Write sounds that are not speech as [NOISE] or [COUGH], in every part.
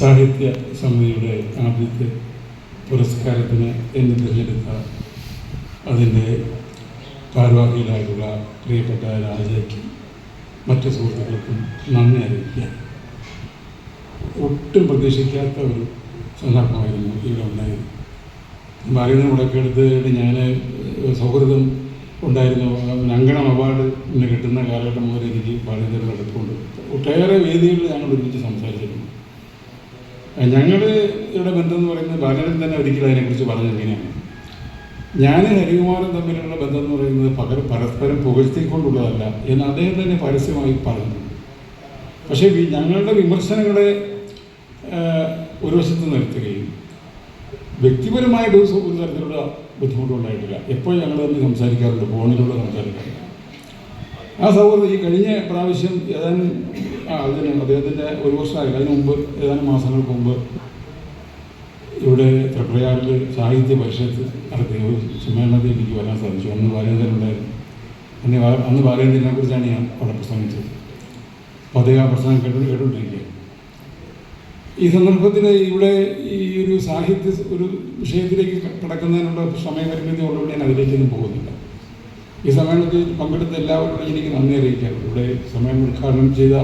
സാഹിത്യ സമിതിയുടെ ആദ്യത്തെ പുരസ്കാരത്തിന് എന്നെ തിരഞ്ഞെടുത്ത അതിന്റെ ഭാരവാഹികളായിട്ടുള്ള പ്രിയപ്പെട്ട രാജയ്ക്കും മറ്റ് സുഹൃത്തുക്കൾക്കും നന്ദി അറിയിക്കുക ഒട്ടും പ്രതീക്ഷിക്കാത്ത ഒരു സന്ദർഭമായിരുന്നു ഇവിടെ ഉണ്ടായത് ബാലചന്ദ്രൻ മുടക്കെടുത്ത് ഞാൻ സൗഹൃദം ഉണ്ടായിരുന്നു അങ്കണം അവാർഡ് ഇന്ന് കിട്ടുന്ന കാലഘട്ടം മുതൽ എനിക്ക് ബാലചന്ദ്രൻ അടുപ്പുണ്ട്. ഒട്ടേറെ വേദികളിൽ ഞങ്ങൾ ഒരുമിച്ച് സംസാരിച്ചിട്ടുണ്ട്. ഞങ്ങൾ ഇവിടെ ബന്ധം എന്ന് പറയുന്നത് ബാലരൻ തന്നെ ഒരിക്കലും അതിനെക്കുറിച്ച് പറഞ്ഞത് ഇങ്ങനെയാണ്. ഞാൻ ഹരികുമാറും തമ്മിലുള്ള ബന്ധം എന്ന് പറയുന്നത് പകരം പരസ്പരം പുകഴ്ത്തിക്കൊണ്ടുള്ളതല്ല എന്ന് അദ്ദേഹം തന്നെ പരസ്യമായി പറഞ്ഞു. പക്ഷേ ഞങ്ങളുടെ വിമർശനങ്ങളെ ഒരു വശത്ത് നിർത്തുകയും വ്യക്തിപരമായിട്ട് ഒരു തരത്തിലുള്ള ബുദ്ധിമുട്ടുണ്ടായിട്ടില്ല. എപ്പോൾ ഞങ്ങൾ തമ്മിൽ സംസാരിക്കാറുണ്ട് ഫോണിലൂടെ സംസാരിക്കാറുണ്ട്. ആ സൗഹൃദം ഈ കഴിഞ്ഞ പ്രാവശ്യം ഏതാനും ആ തന്നെയാണ് അദ്ദേഹത്തിന്റെ ഒരു വർഷമായില്ല അതിന് മുമ്പ് ഏതാനും മാസങ്ങൾക്ക് മുമ്പ് ഇവിടെ തൃപ്രയാറിൽ സാഹിത്യ പരിഷത്ത് നടത്തിയ ഒരു സമ്മേളനത്തിൽ എനിക്ക് വരാൻ സാധിച്ചു. അന്ന് ബാലേന്ദ്രനുണ്ടായിരുന്നു. അന്ന് അന്ന് ബാലേന്ദ്രനെ കുറിച്ചാണ് ഞാൻ അവിടെ പ്രസംഗിച്ചത്. അപ്പോൾ അദ്ദേഹം ആ പ്രസംഗം കേട്ടു കേട്ടുകൊണ്ടിരിക്കുകയാണ്. ഈ സന്ദർഭത്തിൽ ഇവിടെ ഈ ഒരു സാഹിത്യ ഒരു വിഷയത്തിലേക്ക് കിടക്കുന്നതിനുള്ള സമയപരിമിതി ഉള്ളതുകൊണ്ട് ഞാൻ അതിലേക്കൊന്നും പോകുന്നില്ല. ഈ സമ്മേളനത്തിൽ പങ്കെടുത്ത എല്ലാവരോടും എനിക്ക് നന്ദി അറിയിക്കാം ഇവിടെ സമ്മേളനം ഉദ്ഘാടനം ചെയ്ത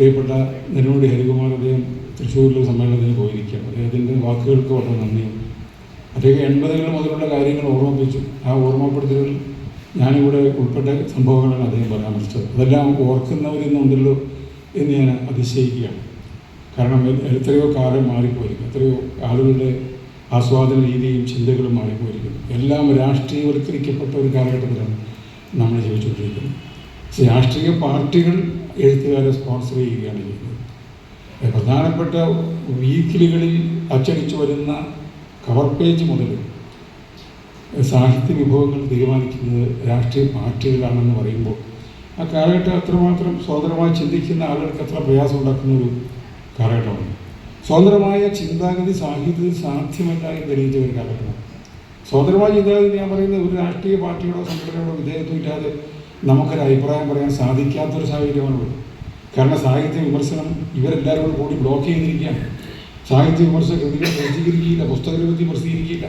പ്രിയപ്പെട്ട നെടുമുടി ഹരികുമാർ അദ്ദേഹം തൃശ്ശൂരിലെ സമ്മേളനത്തിന് പോയിരിക്കുക അദ്ദേഹത്തിന്റെ വാക്കുകൾക്ക് വളരെ നന്ദിയും. അദ്ദേഹം എൺപതുകൾ മുതലുള്ള കാര്യങ്ങൾ ഓർമ്മിപ്പിച്ചു. ആ ഓർമ്മപ്പെടുത്തലുകൾ ഞാനിവിടെ ഉൾപ്പെട്ട സംഭവങ്ങളാണ് അദ്ദേഹം പരാമർശിച്ചത്. അതെല്ലാം ഓർക്കുന്നവരെന്നുണ്ടല്ലോ എന്ന് ഞാൻ അതിശയിക്കുകയാണ്. കാരണം എത്രയോ കാലം മാറിപ്പോയിരിക്കും എത്രയോ ആളുകളുടെ ആസ്വാദന രീതിയും ചിന്തകളും മാറിപ്പോയിരിക്കുന്നു. എല്ലാം രാഷ്ട്രീയവൽക്കരിക്കപ്പെട്ട ഒരു കാലഘട്ടത്തിലാണ് നമ്മൾ ജീവിച്ചുകൊണ്ടിരിക്കുന്നത്. രാഷ്ട്രീയ പാർട്ടികൾ എഴുത്തുകാരെ സ്പോൺസർ ചെയ്യുകയാണ് ചെയ്യുന്നത് പ്രധാനപ്പെട്ട വീക്കിലികളിൽ അച്ചടിച്ചു വരുന്ന കവർ പേജ് മുതൽ സാഹിത്യ വിഭവങ്ങൾ തീരുമാനിക്കുന്നത് രാഷ്ട്രീയ പാർട്ടികളാണെന്ന് പറയുമ്പോൾ ആ കാലഘട്ടം അത്രമാത്രം സ്വതന്ത്രമായി ചിന്തിക്കുന്ന ആളുകൾക്ക് അത്ര പ്രയാസം ഉണ്ടാക്കുന്ന ഒരു കാലഘട്ടമാണ്. സ്വതന്ത്രമായ ചിന്താഗതി സാഹിത്യത്തിൽ സാധ്യമല്ല എന്ന് തെളിയിച്ച ഒരു കാലഘട്ടമാണ്. സ്വതന്ത്രമായ ചിന്താഗതി ഞാൻ പറയുന്നത് ഒരു രാഷ്ട്രീയ പാർട്ടിയോടോ സംഘടനയോടോ വിധേയത്വം ഇല്ലാതെ നമുക്കൊരു അഭിപ്രായം പറയാൻ സാധിക്കാത്തൊരു സാഹചര്യമാണുള്ളത് കാരണം സാഹിത്യ വിമർശനം ഇവരെല്ലാവരും കൂടി ബ്ലോക്ക് ചെയ്തിരിക്കുകയാണ്. സാഹിത്യ വിമർശന കൃതികൾ പ്രസിദ്ധീകരിക്കുകയില്ല പുസ്തകരൂപത്തിൽ പ്രസിദ്ധീകരിക്കില്ല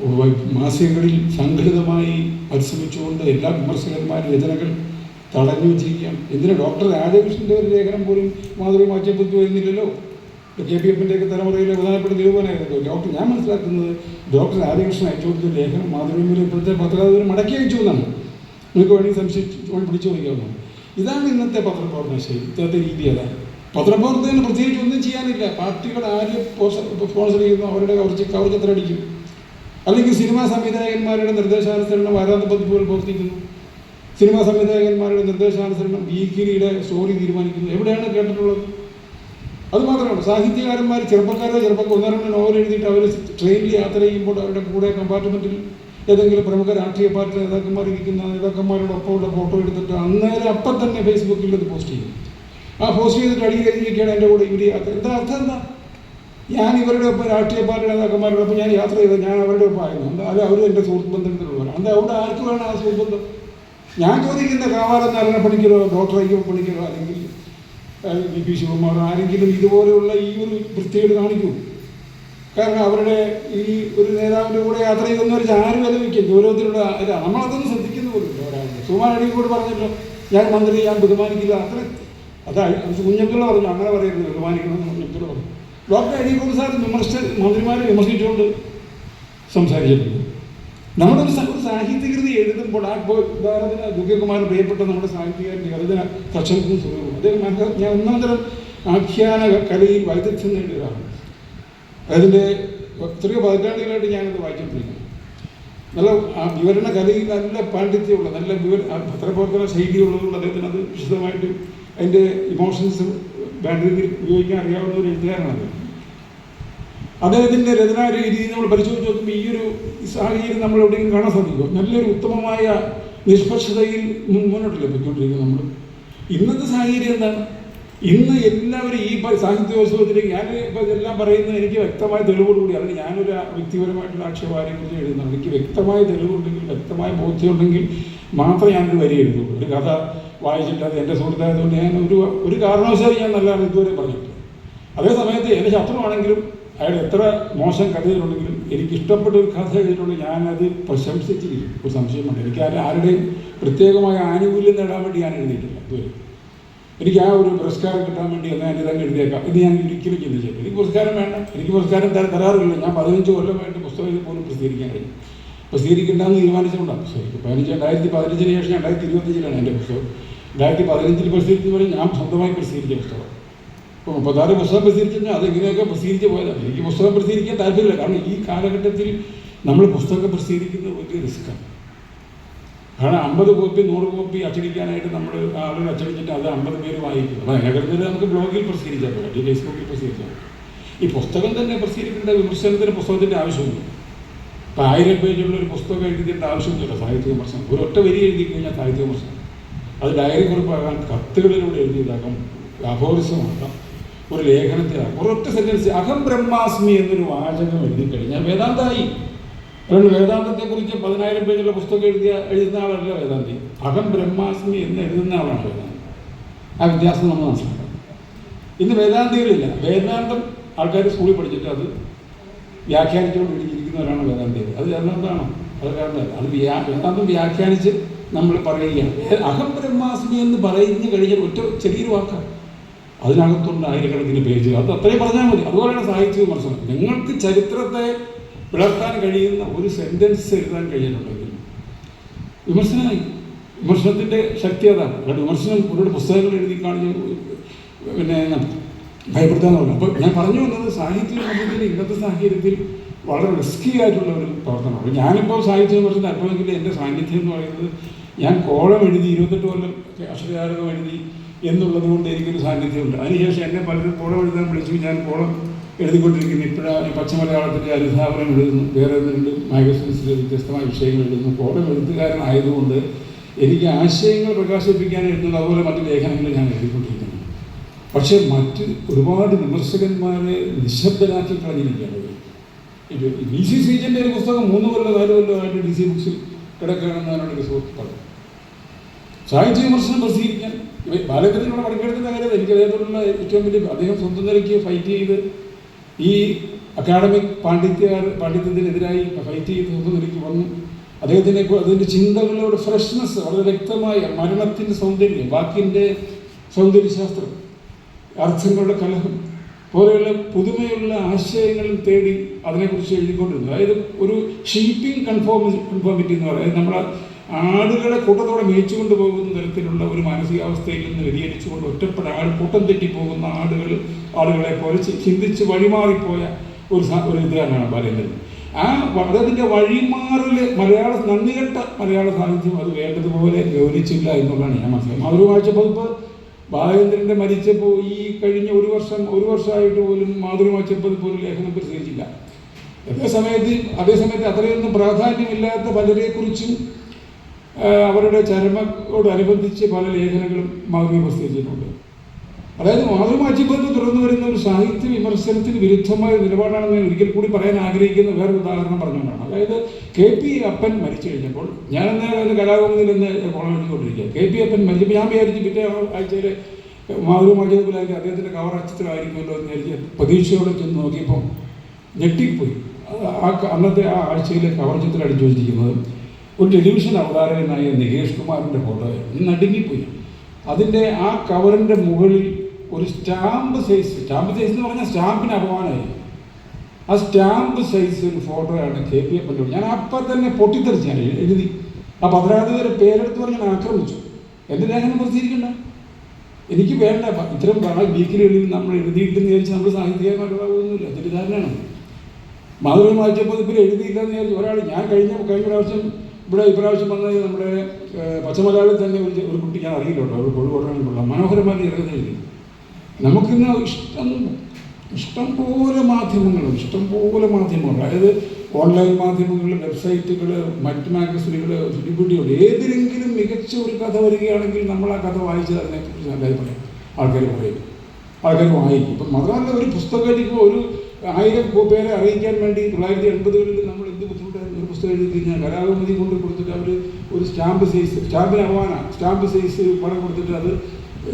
വ- മാസികകളിൽ സംഘടിതമായി പരിശ്രമിച്ചുകൊണ്ട് എല്ലാ വിമർശകന്മാരും രചനകൾ തടഞ്ഞു വെച്ചിരിക്കുകയാണ്. എന്തിനാ ഡോക്ടർ രാധാകൃഷ്ണന്റെ ഒരു ലേഖനം പോലും മാതൃക മാറ്റപ്പെടുത്തി വരുന്നില്ലല്ലോ കെ പി എഫിന്റെ ഒക്കെ തലമുറയിലെ പ്രധാനപ്പെട്ട നിരൂപനായിരുന്നു ഡോക്ടർ ഞാൻ മനസ്സിലാക്കുന്നത് ഡോക്ടർ രാധാകൃഷ്ണൻ അയച്ചു കൊടുത്ത ലേഖനം മാതൃഭൂമിയിൽ ഇപ്പോഴത്തെ പത്രാധിപർ മടക്കി അയച്ചു എന്നാണ്. നിങ്ങൾക്ക് വേണമെങ്കിൽ സംശയിച്ച് പിടിച്ചു നോക്കിയാൽ ഇതാണ് ഇന്നത്തെ പത്രപ്രവർത്തന ശൈലി ഇന്നത്തെ രീതി അതാണ്. പത്രപ്രവർത്തകന് പ്രത്യേകിച്ച് ഒന്നും ചെയ്യാനില്ല. പാർട്ടികൾ ആര് സ്പോൺസർ ചെയ്യുന്നു അവരുടെ കവർച്ച കവർച്ചത്ര അടിക്കും? അല്ലെങ്കിൽ സിനിമാ സംവിധായകന്മാരുടെ നിർദ്ദേശാനുസരണം വാരാന്ത പതിപ്പുകൾ പ്രവർത്തിക്കുന്നു. സിനിമാ സംവിധായകന്മാരുടെ നിർദ്ദേശാനുസരണം വീക്കിലിയുടെ സ്റ്റോറി തീരുമാനിക്കുന്നു. എവിടെയാണ് കേട്ടിട്ടുള്ളത്? അത് മാത്രമാണ്. സാഹിത്യകാരന്മാർ ചെറുപ്പക്കാരുടെ ചെറുപ്പക്കാർ ഒന്നോ രണ്ടോ നോവൽ എഴുതിയിട്ട് അവർ ട്രെയിനിൽ യാത്ര ചെയ്യുമ്പോൾ അവരുടെ കൂടെ കമ്പാർട്ട്മെന്റിൽ ഏതെങ്കിലും പ്രമുഖ രാഷ്ട്രീയ പാർട്ടി നേതാക്കന്മാർ ഇരിക്കുന്ന നേതാക്കന്മാരോടൊപ്പമുള്ള ഫോട്ടോ എടുത്തിട്ട് അന്നേരം അപ്പം തന്നെ ഫേസ്ബുക്കിൽ അത് പോസ്റ്റ് ചെയ്യും. ആ പോസ്റ്റ് ചെയ്തിട്ട് അടിയിൽ എഴുതിയിരിക്കുകയാണ് എന്റെ കൂടെ ഇവർ എന്താ അർത്ഥം എന്താ? ഞാൻ ഇവരുടെ ഒപ്പം രാഷ്ട്രീയ പാർട്ടി നേതാക്കന്മാരുടെ ഒപ്പം ഞാൻ യാത്ര ചെയ്തത് ഞാൻ അവരുടെ ഒപ്പം ആയിരുന്നു. എന്താ അത് അവരും എന്റെ സുഹൃത്ത് ബന്ധത്തിലുള്ളവരാണ്. എന്താ അവിടെ ആർക്ക് വേണം ആ സുഹൃത്ത് ബന്ധം? ഞാൻ ചോദിക്കുന്ന കാവാലം നാരായണ പണിക്കരോ ഡോക്ടർ അയ്യപ്പ പണിക്കരോ അല്ലെങ്കിൽ വി പി ശിവകുമാറോ ആരെങ്കിലും ഇതുപോലെയുള്ള ഈ ഒരു വൃത്തികേട് കാണിക്കൂ കാരണം അവരുടെ ഈ ഒരു നേതാവിന്റെ കൂടെ യാത്ര ചെയ്തൊന്നും ആര് വില വയ്ക്കും ഗൗരവത്തിലുള്ള ഇതാണ് നമ്മളതൊന്നും ശ്രദ്ധിക്കുന്ന പോലും ഒരാളെ. സുമാൻ കൂടെ പറഞ്ഞല്ലോ ഞാൻ മന്ത്രി ഞാൻ ബഹുമാനിക്കില്ല. അത്ര അതാ കുഞ്ഞപ്പിള്ള പറഞ്ഞു അങ്ങനെ പറയുന്നത് ബഹുമാനിക്കണം എന്ന് കുഞ്ഞബ്ദുള്ള പറഞ്ഞു. ഡോക്ടർ അഴീക്കോട് സാർ വിമർശ മന്ത്രിമാരെ വിമർശിച്ചുകൊണ്ട് സംസാരിച്ചിട്ടുണ്ട്. നമ്മുടെ ഒരു സാഹിത്യകൃതി എഴുതുമ്പോൾ ആ ഉദാഹരണത്തിന് ദുഃഖകുമാർ പ്രിയപ്പെട്ട നമ്മുടെ സാഹിത്യകാരൻ ജഗതിന കർഷകർക്കും സുഖവും. അദ്ദേഹം ഞാൻ ഒന്നാം തരം ആഖ്യാന കലയിൽ വൈദഗ്ധ്യം നേടിയ അതിന്റെ എത്രയോ പതിറ്റാണ്ടുകളായിട്ട് ഞാനത് വായിച്ചുകൊണ്ടിരിക്കുന്നു. നല്ല വിവരണ കലയിൽ നല്ല പാണ്ഡിത്യമുള്ള നല്ല വിവര പത്രപ്രവർത്തന ശൈലിയുള്ളതുകൊണ്ട് അദ്ദേഹത്തിന് അത് വിശദമായിട്ട് അതിന്റെ ഇമോഷൻസ് വേണ്ട രീതിയിൽ ഉപയോഗിക്കാൻ അറിയാവുന്ന ഒരു എഴുത്തുകാരനാണ് അദ്ദേഹത്തിന്റെ രചനാ രീതി നമ്മൾ പരിശോധിച്ച് നോക്കുമ്പോൾ ഈ ഒരു സാഹചര്യം നമ്മൾ എവിടെയെങ്കിലും കാണാൻ സാധിക്കും നല്ലൊരു ഉത്തമമായ നിഷ്പക്ഷതയിൽ മുന്നോട്ട് പോയിക്കൊണ്ടിരിക്കുന്നത് നമ്മൾ? ഇന്നത്തെ സാഹചര്യം എന്താണ്? ഇന്ന് എല്ലാവരും ഈ സാഹിത്യോത്സവത്തിലേക്ക് ഞാൻ ഇപ്പം ഇതെല്ലാം പറയുന്നത് എനിക്ക് വ്യക്തമായ തെളിവോടുകൂടി. അല്ലെങ്കിൽ ഞാനൊരു വ്യക്തിപരമായിട്ടുള്ള ആക്ഷേപാരെക്കുറിച്ച് എഴുതുന്നത് എനിക്ക് വ്യക്തമായ തെളിവുണ്ടെങ്കിൽ വ്യക്തമായ ബോധ്യമുണ്ടെങ്കിൽ മാത്രമേ ഞാനൊരു വരി എഴുതുള്ളൂ. ഒരു കഥ വായിച്ചിട്ട് അത് എന്റെ സുഹൃത്തായതുകൊണ്ട് ഞാൻ ഒരു ഒരു കാരണവശാലും ഞാൻ നല്ല ഇതുവരെ പറഞ്ഞിട്ടില്ല. അതേ സമയത്ത് എന്റെ ശത്രുവാണെങ്കിലും അയാൾ എത്ര മോശം കഥയിലുണ്ടെങ്കിലും എനിക്ക് ഇഷ്ടപ്പെട്ട ഒരു കഥ എഴുതിയിട്ടുണ്ട്. ഞാനത് പ്രശംസിച്ചിരിക്കും ഒരു സംശയമുണ്ട്. എനിക്ക് ആരും ആരുടെയും പ്രത്യേകമായ ആനുകൂല്യം നേടാൻ വേണ്ടി ഞാൻ എഴുതിയിട്ടില്ല ഇതുവരെ. എനിക്ക് ആ ഒരു പുരസ്കാരം കിട്ടാൻ വേണ്ടി എന്നാൽ ഞാൻ ഇതങ്ങ് എഴുതിയേക്കാം. ഇത് ഞാൻ ഒരിക്കലും ചിന്തിച്ചില്ല എനിക്ക് പുരസ്കാരം വേണ്ട. എനിക്ക് പുരസ്കാരം തര തരാറില്ല ഞാൻ പതിനഞ്ച് കൊല്ലമായിട്ട് പുസ്തകം ഇത് പോലും പ്രസിദ്ധീകരിക്കാൻ കഴിഞ്ഞു പ്രസിദ്ധീകരിക്കേണ്ടെന്ന് തീരുമാനിച്ചുകൊണ്ടാണ് പുസ്തകം പതിനഞ്ച് രണ്ടായിരത്തി പതിനഞ്ചിന് ശേഷം രണ്ടായിരത്തി ഇരുപത്തഞ്ചിലാണ് എന്റെ പുസ്തകം. രണ്ടായിരത്തി പതിനഞ്ചിൽ പ്രസിദ്ധീകരിച്ചവരെ ഞാൻ സ്വന്തമായി പ്രസിദ്ധീകരിച്ച പുസ്തകം ഇപ്പോൾ മുപ്പത്താറ് പുസ്തകം പ്രസിദ്ധീകരിച്ചു കഴിഞ്ഞാൽ അതെങ്ങനെയൊക്കെ പ്രസിദ്ധീകരിച്ച് പോയതാണ് എനിക്ക് പുസ്തകം പ്രസിദ്ധീകരിക്കാൻ താല്പര്യമില്ല. കാരണം ഈ കാലഘട്ടത്തിൽ നമ്മൾ പുസ്തകം പ്രസിദ്ധീകരിക്കുന്നത് വലിയ റിസ്ക്കാണ് കാരണം അമ്പത് കോപ്പി നൂറ് കോപ്പി അച്ചടിക്കാനായിട്ട് നമ്മൾ ആളുകൾ അച്ചടിച്ചിട്ട് അത് അമ്പത് പേര് വായിക്കും. അപ്പോൾ അതിനകത്ത് നമുക്ക് ബ്ലോഗിൽ പ്രസിദ്ധീകരിച്ചാൽ പറ്റും ഫേസ്ബുക്കിൽ പ്രസിദ്ധീകരിച്ചാൽ ഈ പുസ്തകം തന്നെ പ്രസിദ്ധീകരിക്കേണ്ട വിമർശനത്തിന് പുസ്തകത്തിന്റെ ആവശ്യമില്ല. ഇപ്പം ആയിരം പേജുള്ള ഒരു പുസ്തകം എഴുതിയിട്ട് ആവശ്യമൊന്നുമില്ല. സാഹിത്യ വിമർശനം. ഒരു ഒറ്റ വരി എഴുതി കഴിഞ്ഞാൽ സാഹിത്യ വിമർശനം. അത് ഡയറി കുറിപ്പാകാം കത്തുകളിലൂടെ എഴുതിയതാക്കാം അഭോറിസമാക്കാം ഒരു ലേഖനത്തിലാക്കാം ഒരൊറ്റ സെന്റൻസ് അഹം ബ്രഹ്മാസ്മി എന്നൊരു വാചകം എഴുതി കഴിഞ്ഞാൽ വേദാന്തായി. അതുകൊണ്ട് വേദാന്തത്തെക്കുറിച്ച് പതിനായിരം പേജുള്ള പുസ്തകം എഴുതിയ എഴുതുന്ന ആളല്ല വേദാന്തി. അഹം ബ്രഹ്മാസ്മി എന്ന് എഴുതുന്ന ആളാണ് വേദാന്തി. ആ വ്യത്യാസം നമ്മൾ മനസ്സിലാക്കണം. ഇന്ന് വേദാന്തികളില്ല. വേദാന്തം ആൾക്കാർ സ്കൂളിൽ പഠിച്ചിട്ട് അത് വ്യാഖ്യാനിച്ചുകൊണ്ട് എഴുതിയിരിക്കുന്നവരാണ് വേദാന്തികൾ. അത് വേദാന്തമാണോ? അത് വേദാന്തമല്ല. അത് വ്യാ വേദാന്തം വ്യാഖ്യാനിച്ച് നമ്മൾ പറയുകയാണ്. അഹം ബ്രഹ്മാസ്മി എന്ന് പറഞ്ഞു കഴിഞ്ഞാൽ ഒറ്റ ചെറിയൊരു വാക്കാണ്. അതിനകത്തുണ്ട് ആയിരക്കണക്കിന് പേജ് അത് അത്രയും പറഞ്ഞാൽ മതി. അതുപോലെയാണ് സാഹിത്യ വിമർശനം നിങ്ങൾക്ക് ചരിത്രത്തെ പിളർത്താൻ കഴിയുന്ന ഒരു സെന്റൻസ് എഴുതാൻ കഴിയുന്നുണ്ടെങ്കിൽ വിമർശന വിമർശനത്തിന്റെ ശക്തി അതാണ്. കാരണം വിമർശനം ഒരുപാട് പുസ്തകങ്ങൾ എഴുതി കാണിച്ച് പിന്നെ ഭയപ്പെടുത്താന്ന് പറഞ്ഞു അപ്പോൾ ഞാൻ പറഞ്ഞു വന്നത് സാഹിത്യ വിമർശനത്തിൽ ഇന്നത്തെ സാഹചര്യത്തിൽ വളരെ റിസ്കി ആയിട്ടുള്ള ഒരു പ്രവർത്തനമാണ്. ഞാനിപ്പോൾ സാഹിത്യ വിമർശനം അല്പമെങ്കിലും എന്റെ സാന്നിധ്യം എന്ന് പറയുന്നത് ഞാൻ കോളം എഴുതി ഇരുപത്തെട്ട് കൊല്ലം അക്ഷരകാരകം എഴുതി എന്നുള്ളത് കൊണ്ട് എനിക്കൊരു സാന്നിധ്യമുണ്ട്. അതിനുശേഷം എന്നെ പലരും കോളം എഴുതാൻ വിളിച്ചു ഞാൻ കോളം എഴുതിക്കൊണ്ടിരിക്കുന്നു. ഇപ്പോഴാണ് പച്ചമലയാളത്തിന്റെ അനുധാപനം എഴുതുന്നു. വേറെ രണ്ട് മാഗസിൻസിൽ വ്യത്യസ്തമായ വിഷയങ്ങൾ എഴുതുന്നു. കോളം എഴുത്തുകാരനായതുകൊണ്ട് എനിക്ക് ആശയങ്ങൾ പ്രകാശിപ്പിക്കാൻ എഴുതുന്നത് അതുപോലെ മറ്റ് ലേഖനങ്ങൾ ഞാൻ എഴുതിക്കൊണ്ടിരിക്കുന്നു. പക്ഷേ മറ്റ് ഒരുപാട് വിമർശകന്മാരെ നിശബ്ദരാക്കി കളഞ്ഞിരിക്കുകയാണ് ഡി സി സീജന്റെ ഒരു പുസ്തകം മൂന്ന് കൊല്ലം നാല് കൊല്ലമായിട്ട് ഡി സി ബുക്സിൽ കിടക്കുകയാണെന്നാണ് എന്റെ സുഹൃത്ത് സാഹിത്യ വിമർശനം പ്രസിദ്ധീകരിക്കാൻ ഇവ ബാലകൃഷ്ണനോട് പണിക്കെടുക്കുന്ന കാര്യം എനിക്ക് അദ്ദേഹത്തോടുള്ള ഏറ്റവും വലിയ അദ്ദേഹം സ്വന്തം നിലയ്ക്ക് ഫൈറ്റ് ചെയ്ത് ഈ അക്കാഡമിക് പാണ്ഡിത്യ പാണ്ഡിത്യത്തിനെതിരായി ഫൈറ്റ് ചെയ്ത് സ്വന്തം നിലയ്ക്ക് വന്നു. അദ്ദേഹത്തിനെ കു- അതിന്റെ ചിന്തകളുടെ ഫ്രഷ്നെസ് വളരെ വ്യക്തമായ മരണത്തിന്റെ സൗന്ദര്യം വാക്കിന്റെ സൗന്ദര്യശാസ്ത്രം അർത്ഥങ്ങളുടെ കലഹം പോലെയുള്ള പുതുമയുള്ള ആശയങ്ങളും തേടി അതിനെക്കുറിച്ച് എഴുതിക്കൊണ്ടിരുന്നു. അതായത് ഒരു ഷീപ്പിംഗ് കൺഫോമി കൺഫോമിറ്റി എന്ന് പറയുന്നത് നമ്മളെ ആടുകളെ കൂട്ടത്തോടെ മേയിച്ചുകൊണ്ട് പോകുന്ന തരത്തിലുള്ള ഒരു മാനസികാവസ്ഥയിൽ നിന്ന് വ്യതിചലിച്ചുകൊണ്ട് ഒറ്റപ്പെട്ട ആൾ കൂട്ടം തെറ്റിപ്പോകുന്ന ആടുകൾ ആളുകളെ പോലെ ചിന്തിച്ച് വഴിമാറിപ്പോയ ഒരു ഒരു ഇതാണ് ബാലേന്ദ്രൻ. ആ അദ്ദേഹത്തിന്റെ വഴിമാറിൽ മലയാള നന്ദികെട്ട മലയാള സാഹിത്യം അത് വേണ്ടതുപോലെ ഗൗനിച്ചില്ല എന്നുള്ളതാണ് ഞാൻ മനസ്സിലാക്കുന്നത്. മാതൃഭാഷ പതിപ്പ് ബാലേന്ദ്രന്റെ മരിച്ചപ്പോൾ ഈ കഴിഞ്ഞ ഒരു വർഷം ഒരു വർഷമായിട്ട് പോലും മാതൃകാഴ്ച പതിപ്പ് ഒരു ലേഖനം പ്രസിദ്ധീകരിച്ചില്ല. അതേസമയത്ത് അതേസമയത്ത് അതേ സമയത്ത് അത്രയൊന്നും പ്രാധാന്യമില്ലാത്ത പലരെക്കുറിച്ചും അവരുടെ ചരമയോടനുബന്ധിച്ച് പല ലേഖനങ്ങളും മാധ്യമം പ്രസിദ്ധീകരിച്ചിട്ടുണ്ട്. അതായത് മാതൃമാജിബന്ധം തുറന്നു വരുന്ന ഒരു സാഹിത്യ വിമർശനത്തിന് വിരുദ്ധമായ നിലപാടാണെന്ന് ഞാൻ ഒരിക്കൽ കൂടി പറയാൻ ആഗ്രഹിക്കുന്ന വേറൊരു ഉദാഹരണം പറഞ്ഞുകൊണ്ടാണ്. അതായത് കെ പി അപ്പൻ മരിച്ചു കഴിഞ്ഞപ്പോൾ ഞാൻ അന്ന് കലാകൗമുദിൽ നിന്ന് കോളേജിക്കൊണ്ടിരിക്കുക കെ പി അപ്പൻ മരിച്ചപ്പോൾ ഞാൻ വിചാരിച്ചു പിറ്റേ ആഴ്ചയിൽ മാതൃമാജിബിലായിരിക്കും അദ്ദേഹത്തിന്റെ കവർ അച്ചത്തിലായിരിക്കുമല്ലോ എന്ന് വിചാരിച്ച് പ്രതീക്ഷയോടെ ചെന്ന് നോക്കിയപ്പോൾ ഞെട്ടിപ്പോയി. ആ അന്നത്തെ ആ ആഴ്ചയിലെ കവർ ചിത്രം അടിച്ചു വെച്ചിരിക്കുന്നത് ഒരു ടെലിവിഷൻ അവതാരകനായ നികേഷ് കുമാറിന്റെ ഫോട്ടോ നടുങ്ങിപ്പോയി. അതിന്റെ ആ കവറിന്റെ മുകളിൽ ഒരു സ്റ്റാമ്പ് സൈസ് സ്റ്റാമ്പ് സൈസ് എന്ന് പറഞ്ഞാൽ സ്റ്റാമ്പിന് അപമാനമായി. ആ സ്റ്റാമ്പ് സൈസ് ഒരു ഫോട്ടോയാണ് കെ പി എഫ് ഞാൻ അപ്പം തന്നെ പൊട്ടിത്തെറിച്ച് ഞാൻ എഴുതി. ആ പത്രാധിപരെ പേരെടുത്ത് പറഞ്ഞ് ഞാൻ ആക്രമിച്ചു. എന്റെ ലേഖനം പ്രസിദ്ധീകരിക്കണ്ട? എനിക്ക് വേണ്ട. ഇത്തരം വീക്കിലുകളിൽ നമ്മൾ എഴുതിയിട്ടെന്ന് വിചാരിച്ച് നമ്മൾ സാഹിത്യകാരനാകുന്നില്ല തെറ്റിദ്ധാരണയാണ്. മാതൃക വായിച്ചപ്പോൾ ഇപ്പോൾ എഴുതിയില്ല എന്ന് ഒരാൾ ഞാൻ കഴിഞ്ഞ കഴിഞ്ഞ പ്രാവശ്യം ഇവിടെ ഇപ്രാവശ്യം വന്നത് നമ്മുടെ പച്ചമലയാളി തന്നെ ഒരു ഒരു കുട്ടി ഞാൻ അറിയില്ലോട്ടോ ഒരു കോഴിക്കോട്ടാണ് കൊള്ളാം മനോഹരമായി ചെറുകഥ എഴുതി. നമുക്കിന്ന് ഇഷ്ടം ഇഷ്ടം പോലെ മാധ്യമങ്ങൾ ഇഷ്ടം പോലെ മാധ്യമങ്ങൾ അതായത് ഓൺലൈൻ മാധ്യമങ്ങൾ വെബ്സൈറ്റുകൾ മറ്റ് മാഗസിനുകൾ ചുറ്റിപ്പിടിയുണ്ട് ഏതിലെങ്കിലും മികച്ച ഒരു കഥ വരികയാണെങ്കിൽ നമ്മൾ ആ കഥ വായിച്ച് അതിനെക്കുറിച്ച് നല്ല അഭിപ്രായം ആൾക്കാർ പറയും. ആൾക്കാർ വായിക്കും. ഇപ്പം മാത്രമല്ല ഒരു പുസ്തകം ഒരു ആയിരം പേരെ അറിയിക്കാൻ വേണ്ടി തൊള്ളായിരത്തി എൺപതുകളിൽ നമ്മൾ എന്ത് ബുദ്ധിമുട്ടായിരുന്നു ഒരു പുസ്തകം എഴുതി കഴിഞ്ഞാൽ കലാകൗമുദി കൊണ്ട് കൊടുത്തിട്ട് അവർ ഒരു സ്റ്റാമ്പ് സൈസ് സ്റ്റാമ്പിന് അവാന സ്റ്റാമ്പ് സൈസ് പണം കൊടുത്തിട്ട് അത്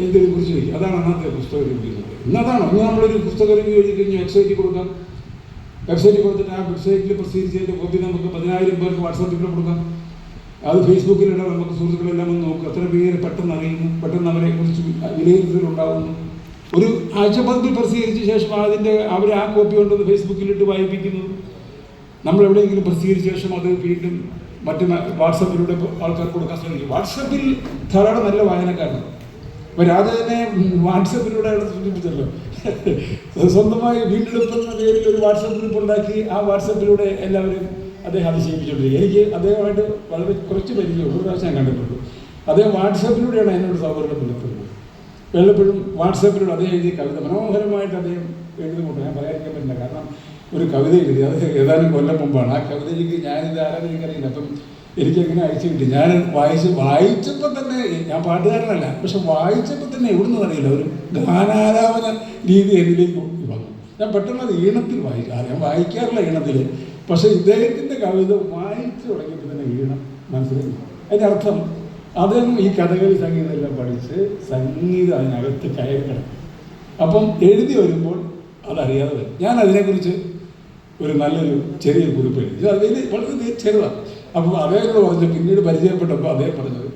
എന്തിനെ കുറിച്ച് വയ്ക്കും അതാണ് അന്നത്തെ പുസ്തക റിവ്യൂ ഇന്നതാണ് ഇന്ന് നമ്മളൊരു പുസ്തക റിവ്യൂ എഴുതി കഴിഞ്ഞാൽ വെബ്സൈറ്റിൽ കൊടുക്കാം. വെബ്സൈറ്റിൽ കൊടുത്തിട്ട് ആ വെബ്സൈറ്റിൽ പ്രസിദ്ധീകരിച്ചതിന്റെ കോപ്പി നമുക്ക് പതിനായിരം പേർക്ക് വാട്സാപ്പിൽ കൊടുക്കാം. അത് ഫേസ്ബുക്കിലിടാം നമുക്ക് സുഹൃത്തുക്കളെല്ലാം ഒന്ന് നോക്കും. അത്ര പേര് പെട്ടെന്ന് അറിയുന്നു? പെട്ടെന്ന് അവരെ കുറിച്ച് വിലയിരുത്തലുണ്ടാകുന്നു ഒരു ആഴ്ചപ്പതിപ്പിൽ പ്രസിദ്ധീകരിച്ച ശേഷം അതിന്റെ അവർ ആ കോപ്പി കൊണ്ടുവന്ന് ഫേസ്ബുക്കിലിട്ട് വായിപ്പിക്കുന്നു. നമ്മൾ എവിടെയെങ്കിലും പ്രസിദ്ധീകരിച്ച ശേഷം അത് വീണ്ടും മറ്റ് വാട്സപ്പിലൂടെ ആൾക്കാർക്ക് കൊടുക്കാൻ ശ്രമിക്കും. വാട്സപ്പിൽ ധാരാളം നല്ല വായനക്കാരുണ്ട്. അപ്പോൾ തന്നെ വാട്സപ്പിലൂടെ സൂചിപ്പിച്ചല്ലോ. [LAUGHS] സ്വന്തമായി വീണ്ടെടുപ്പെന്ന പേരിൽ ഒരു വാട്സപ്പ് ഗ്രൂപ്പ് ഉണ്ടാക്കി ആ വാട്സപ്പിലൂടെ എല്ലാവരും അദ്ദേഹം അതിശയിപ്പിച്ചുകൊണ്ടിരിക്കുക എനിക്ക് അദ്ദേഹമായിട്ട് വളരെ കുറച്ച് പരിചയമുള്ളൂ ഒരു പ്രാവശ്യം ഞാൻ കണ്ടിട്ടുള്ളൂ അദ്ദേഹം വാട്സപ്പിലൂടെയാണ് എന്നോട് സൗഹൃദം പുലർത്തുന്നത്. വല്ലപ്പോഴും വാട്സപ്പിലൂടെ അദ്ദേഹം എഴുതിയ കവിത മനോഹരമായിട്ട് അദ്ദേഹം എഴുതുന്നുണ്ട്. ഞാൻ പറയാതിരിക്കാൻ പറ്റില്ല. കാരണം ഒരു കവിത എഴുതി. അത് ഏതാനും കൊല്ലം മുമ്പാണ്. ആ കവിത എനിക്ക് ഞാനിത് ആരാധന എനിക്കറിയില്ല അപ്പം എനിക്കെങ്ങനെ അയച്ചു കിട്ടി. ഞാൻ വായിച്ച് വായിച്ചപ്പോൾ തന്നെ ഞാൻ പാട്ടുകാരനല്ല പക്ഷെ വായിച്ചപ്പോൾ തന്നെ എവിടുന്ന് അറിയില്ല. ഒരു ഗാനാലാപന രീതി എന്നിലേക്ക് വന്നു. ഞാൻ പെട്ടെന്ന് അത് ഈണത്തിൽ ആ, ഞാൻ വായിക്കാറില്ല ഈണത്തിൽ പക്ഷെ ഇദ്ദേഹത്തിന്റെ കവിത വായിച്ചു തുടങ്ങിയപ്പോൾ തന്നെ ഈണം മനസ്സിലായി. അതിന്റെ അർത്ഥം അദ്ദേഹം ഈ കഥകളി സംഗീതം എല്ലാം പഠിച്ച് സംഗീതം അതിനകത്ത് കയറി കിടക്കും. അപ്പം എഴുതി വരുമ്പോൾ അതറിയാതെ വരും. ഞാൻ അതിനെക്കുറിച്ച് ഒരു നല്ലൊരു ചെറിയ കുറിപ്പ് ഇത് അതിൽ വളരെ ചെറുതാണ്. അപ്പോൾ അദ്ദേഹത്തോട് പറഞ്ഞു പിന്നീട് പരിചയപ്പെട്ടപ്പോൾ അദ്ദേഹം പറഞ്ഞത്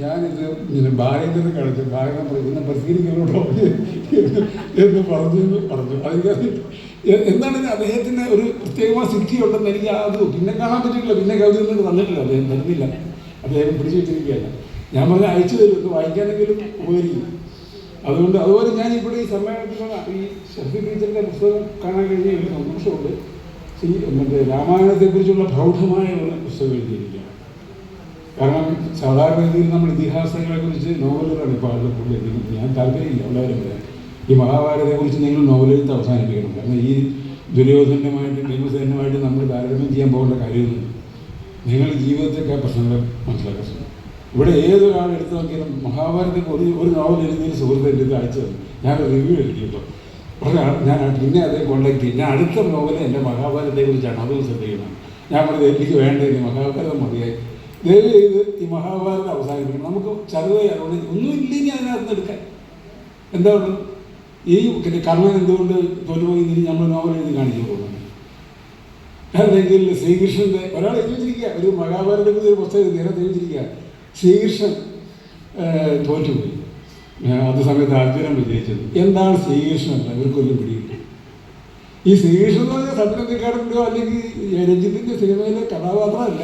ഞാനിത് ഇങ്ങനെ ഭാരതത്തിന് കളിച്ചു ഭാരതം പറഞ്ഞു ഇന്ന് എന്ന് പറഞ്ഞു എന്ന് പറഞ്ഞു. അതിന് എന്താണ് അദ്ദേഹത്തിന് ഒരു പ്രത്യേകമായ സിദ്ധി ഉണ്ടെന്ന് എനിക്ക് അത് പിന്നെ കാണാൻ പറ്റില്ല പിന്നെ കവിത ഒന്നും തന്നിട്ടില്ല അദ്ദേഹം തരുന്നില്ല. അദ്ദേഹം പിടിച്ചു വെച്ചിരിക്കുകയല്ല ഞാൻ പറഞ്ഞ അയച്ചു തരും. വായിക്കാനെങ്കിലും ഉപകരിക്കും. അതുകൊണ്ട് അതുപോലെ ഞാൻ ഇവിടെ ഈ സമ്മേളനത്തിൽ ഈ ഷഫി ടീച്ചറിന്റെ പുസ്തകം കാണാൻ കഴിഞ്ഞ ഒരു സന്തോഷമുണ്ട്. മറ്റേ രാമായണത്തെക്കുറിച്ചുള്ള പ്രൗഢമായ ഒരു പുസ്തകം എഴുതിയിരിക്കുകയാണ്. കാരണം സാധാരണ രീതിയിൽ നമ്മൾ ഇതിഹാസങ്ങളെക്കുറിച്ച് നോവലുകളാണ് ഇപ്പോൾ ആളുകൾ കൂടുതൽ എഴുതുന്നത്. ഞാൻ താല്പര്യമില്ല ഉള്ളവരും പറയാം ഈ മഹാഭാരതത്തെക്കുറിച്ച് നിങ്ങൾ നോവലെഴുത്ത് അവസാനിപ്പിക്കണം. കാരണം ഈ ദുര്യോധനമായിട്ട് ഭീമസേനുമായിട്ട് നമ്മൾ താരതമ്യം ചെയ്യാൻ പോകേണ്ട കാര്യമൊന്നും നിങ്ങൾ ജീവിതത്തിലൊക്കെ പ്രശ്നങ്ങൾ മനസ്സിലാക്കാൻ ശ്രമിക്കും. ഇവിടെ ഏതൊരാൾ എടുത്തു നോക്കിയാലും മഹാഭാരതത്തിൽ ഒരു ഒരു നോവൽ എഴുതിയ സുഹൃത്ത് ഞാനൊരു തന്നു. ഞാൻ റിവ്യൂ പറഞ്ഞ ഞാൻ പിന്നെ അതേ കോണ്ടാക്ട് ചെയ്യും ഞാൻ അടുത്ത നോവൽ എന്റെ മഹാഭാരതത്തെക്കുറിച്ചാണ് അതും ശ്രദ്ധിക്കുന്നത് ഞാൻ പറഞ്ഞത് എനിക്ക് വേണ്ട ഇനി മഹാഭാരതം മതിയായി. ദയവ് ചെയ്ത് ഈ മഹാഭാരതം അവസാനിപ്പിക്കണം. നമുക്ക് അതുകൊണ്ട് ഒന്നും ഇല്ലെങ്കിൽ അതിനകത്ത് എടുക്കാൻ. എന്താ പറയുക ഈ കർണൻ എന്തുകൊണ്ട് തോറ്റുപോയി ഇനി നമ്മൾ നോവൽ എഴുതി കാണിച്ചു പോകുന്നത്? അല്ലെങ്കിൽ ശ്രീകൃഷ്ണന്റെ ഒരാൾ എഴുതിയിരിക്കുക ഒരു മഹാഭാരതത്തിൽ ഒരു പുസ്തകം ഇതിനെ എഴുതിയിരിക്കുക ശ്രീകൃഷ്ണൻ തോറ്റുപോയി. അത് സമയത്ത് അർജുനൻ വിജയിച്ചത്. എന്താണ് ശ്രീകൃഷ്ണൻ ഇവർക്കൊന്നും പിടികിട്ടി ഈ ശ്രീകൃഷ്ണൻ എന്ന് പറഞ്ഞാൽ സത്യനന്ദിക്കാരന്റെയോ അല്ലെങ്കിൽ രഞ്ജിത്തിന്റെ സിനിമയിലെ കഥാപാത്രമല്ല?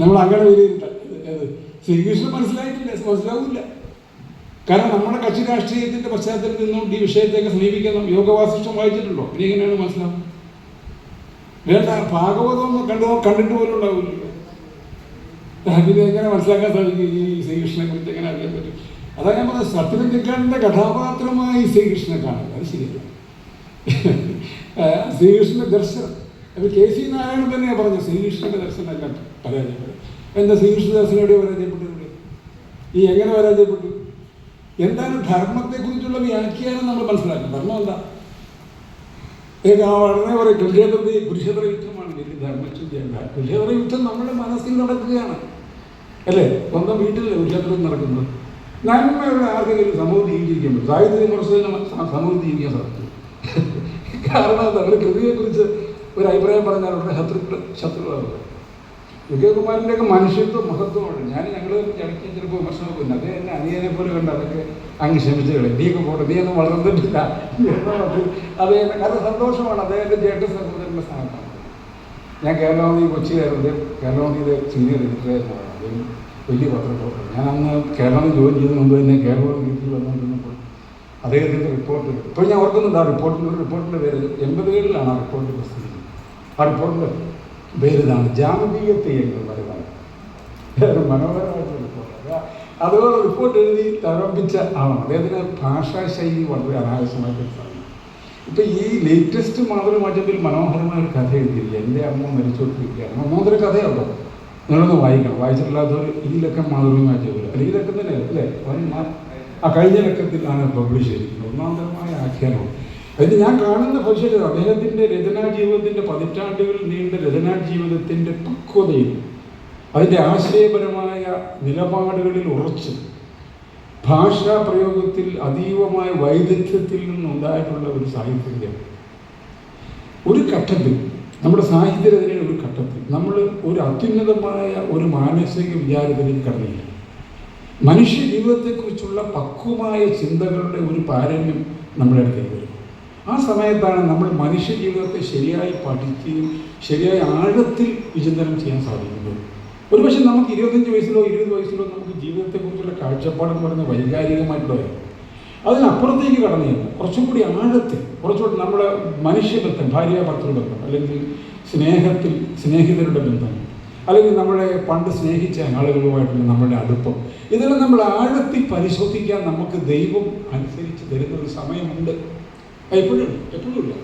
നമ്മൾ അങ്ങനെ വിലയിരുത്താം ശ്രീകൃഷ്ണൻ മനസ്സിലായിട്ടില്ല. മനസ്സിലാവില്ല. കാരണം നമ്മുടെ കക്ഷി രാഷ്ട്രീയത്തിന്റെ പശ്ചാത്തലത്തിൽ നിന്നും ഈ വിഷയത്തേക്ക് സമീപിക്കണം യോഗവാസിഷ്ടം വായിച്ചിട്ടുണ്ടോ? ഇനി എങ്ങനെയാണ് മനസ്സിലാവും വേണ്ട ഭാഗവതം കണ്ടു കണ്ടിട്ട് പോലും ഉണ്ടാവില്ല പിന്നെ എങ്ങനെ മനസ്സിലാക്കാൻ സാധിക്കും ഈ ശ്രീകൃഷ്ണനെ കുറിച്ച്? എങ്ങനെ അറിയാൻ പറ്റും? അതാ ഞാൻ പറഞ്ഞത് സത്യനന്ദിക്കാരന്റെ കഥാപാത്രമായി ശ്രീകൃഷ്ണനെ കാണുക. അത് ശരിയല്ല. ശ്രീകൃഷ്ണന്റെ ദർശനം. അത് കെ സി നാരായണൻ തന്നെയാണ് പറഞ്ഞത്. ശ്രീകൃഷ്ണന്റെ ദർശനമല്ല പരാജയപ്പെട്ടത്. എന്താ ശ്രീകൃഷ്ണ ദർശനം എവിടെ പരാജയപ്പെട്ടത് ഈ എങ്ങനെ പരാജയപ്പെട്ടു? എന്താണ് ധർമ്മത്തെക്കുറിച്ചുള്ള വ്യാഖ്യാനം നമ്മൾ മനസ്സിലാക്കണം ധർമ്മം എന്താ? വളരെ പറയും കുരുക്ഷേത്രത്തിൽ കുരുക്ഷേത്ര യുദ്ധമാണ്. വലിയ ധർമ്മശുദ്ധിയല്ല. കുരുക്ഷേത്ര യുദ്ധം നമ്മുടെ മനസ്സിൽ നടക്കുകയാണ്. അല്ലേ? സ്വന്തം വീട്ടിലല്ലേ കുരുക്ഷേത്രം നടക്കുന്നത്? നന്മയുള്ള ആർക്കെങ്കിലും സമൂഹത്തിൽ ജീവിക്കാൻ പറ്റും സാഹിത്യ കുറച്ച് സമൂഹത്തിൽ ജീവിക്കാൻ സാധിക്കും. കാരണം ഒരു കൃതിയെക്കുറിച്ച് ഒരു അഭിപ്രായം പറഞ്ഞാൽ ഉടനെ ശത്രുക്കൾ ശത്രുക്കളാണ്. വിജയകുമാരന്റെയൊക്കെ ഒക്കെ മനുഷ്യത്വം മഹത്വമാണ്. ഞാൻ ഞങ്ങൾ ഇടയ്ക്ക് ചിലപ്പോൾ വിമർശനമൊക്കെ ഉണ്ട്. അദ്ദേഹം എന്നെ അനിയനെ പോലെ കണ്ട് അതൊക്കെ അങ്ങ് ക്ഷമിച്ചു കളയും. നീയൊക്കെ പോട്ടെ നീ ഒന്നും വളർന്നിട്ടില്ല. അദ്ദേഹം അത് സന്തോഷമാണ്. അദ്ദേഹത്തിന്റെ ജേട്ട സഹോദരന്റെ സ്ഥാനത്താണ്. ഞാൻ കേരളാവധി കൊച്ചിയിലായിരുന്നു കേരളാവധിയുടെ സീനിയർ എഡിറ്ററായിരുന്നു അദ്ദേഹം വലിയ പത്രപ്രവർത്തകർ. ഞാൻ അന്ന് കേരളം ജോലി ചെയ്ത് മുമ്പ് തന്നെ കേരളം വീട്ടിൽ വന്നുകൊണ്ടിരുന്നപ്പോൾ അദ്ദേഹത്തിന്റെ റിപ്പോർട്ട് ഇപ്പോൾ ഞാൻ ഓർക്കുന്നുണ്ട് ആ റിപ്പോർട്ടിന്റെ റിപ്പോർട്ടിന്റെ പേര്. എൺപതുകളിലാണ് ആ റിപ്പോർട്ട് പ്രസിദ്ധീകരിച്ചത് ആ റിപ്പോർട്ടിന്റെ പേര് ഇതാണ് ജാമതീയ തെയ്യങ്ങൾ വരവാണ് ഒരു മനോഹരമായിട്ടുള്ള റിപ്പോർട്ട് അത് അതുപോലെ റിപ്പോർട്ട് എഴുതി തറപ്പിച്ച ആളാണ്. അദ്ദേഹത്തിന്റെ ഭാഷാശൈലി വളരെ അനാവശ്യമായിട്ട് ഇപ്പം ഈ ലേറ്റസ്റ്റ് മാതൃമാറ്റത്തിൽ മനോഹരമായ ഒരു കഥ എഴുതിയില്ല? എന്റെ അമ്മ മരിച്ചുകൊണ്ടിരിക്കുകയാണ്. മൂന്നര കഥയുണ്ടോ നിങ്ങളൊന്ന് വായിക്കണം. വായിച്ചിട്ടില്ലാത്തവർ ഈ ലക്കം മാതൃമാറ്റം വരും അല്ലെങ്കിൽ ഈ ലക്കം തന്നെ അല്ലേ? ആ കഴിഞ്ഞ ലക്കത്തിലാണ് പബ്ലിഷ് ചെയ്തിരിക്കുന്നത്. ഒന്നാന്തരമായ ആഖ്യാനമാണ്. അതിന് ഞാൻ കാണുന്ന പക്ഷേ അദ്ദേഹത്തിന്റെ രചനാ ജീവിതത്തിന്റെ പതിറ്റാണ്ടുകൾ നീണ്ട രചനാ ജീവിതത്തിന്റെ പക്വതയിൽ അതിന്റെ ആശയപരമായ നിലപാടുകളിൽ ഉറച്ച് ഭാഷാ പ്രയോഗത്തിൽ അതീവമായ വൈദഗ്ധ്യത്തിൽ നിന്നുണ്ടായിട്ടുള്ള ഒരു സാഹിത്യം ഒരു ഘട്ടത്തിൽ നമ്മുടെ സാഹിത്യരചനയുടെ ഒരു ഘട്ടത്തിൽ നമ്മൾ ഒരു അത്യുന്നതമായ ഒരു മാനസിക വിചാരത്തിലേക്ക് കടന്നില്ല. മനുഷ്യ ജീവിതത്തെക്കുറിച്ചുള്ള പക്വമായ ചിന്തകളുടെ ഒരു പാരമ്യം നമ്മുടെ അടുത്തേക്ക് വരും. ആ സമയത്താണ് നമ്മൾ മനുഷ്യ ജീവിതത്തെ ശരിയായി പഠിക്കുകയും ശരിയായ ആഴത്തിൽ വിചിന്തനം ചെയ്യാൻ സാധിക്കുന്നത്. ഒരുപക്ഷെ നമുക്ക് ഇരുപത്തഞ്ച് വയസ്സിലോ ഇരുപത് വയസ്സിലോ നമുക്ക് ജീവിതത്തെക്കുറിച്ചുള്ള കാഴ്ചപ്പാടെന്ന് പറയുന്നത് വൈകാരികമായിട്ടുള്ളതായിരുന്നു അതിനപ്പുറത്തേക്ക് കടന്നു ചെന്ന് കുറച്ചും കൂടി ആഴത്തിൽ കുറച്ചുകൂടി നമ്മുടെ മനുഷ്യബന്ധം ഭാര്യ ഭർത്തൃബന്ധം അല്ലെങ്കിൽ സ്നേഹത്തിൽ സ്നേഹിതരുടെ ബന്ധം. അല്ലെങ്കിൽ നമ്മളെ പണ്ട് സ്നേഹിച്ച ആളുകളുമായിട്ടുള്ള നമ്മുടെ അടുപ്പം. ഇതെല്ലാം നമ്മൾ ആഴത്തിൽ പരിശോധിക്കാൻ നമുക്ക് ദൈവം അനുസരിച്ച് തരുന്ന ഒരു സമയമുണ്ട്. എപ്പോഴും എപ്പോഴും ഇല്ല.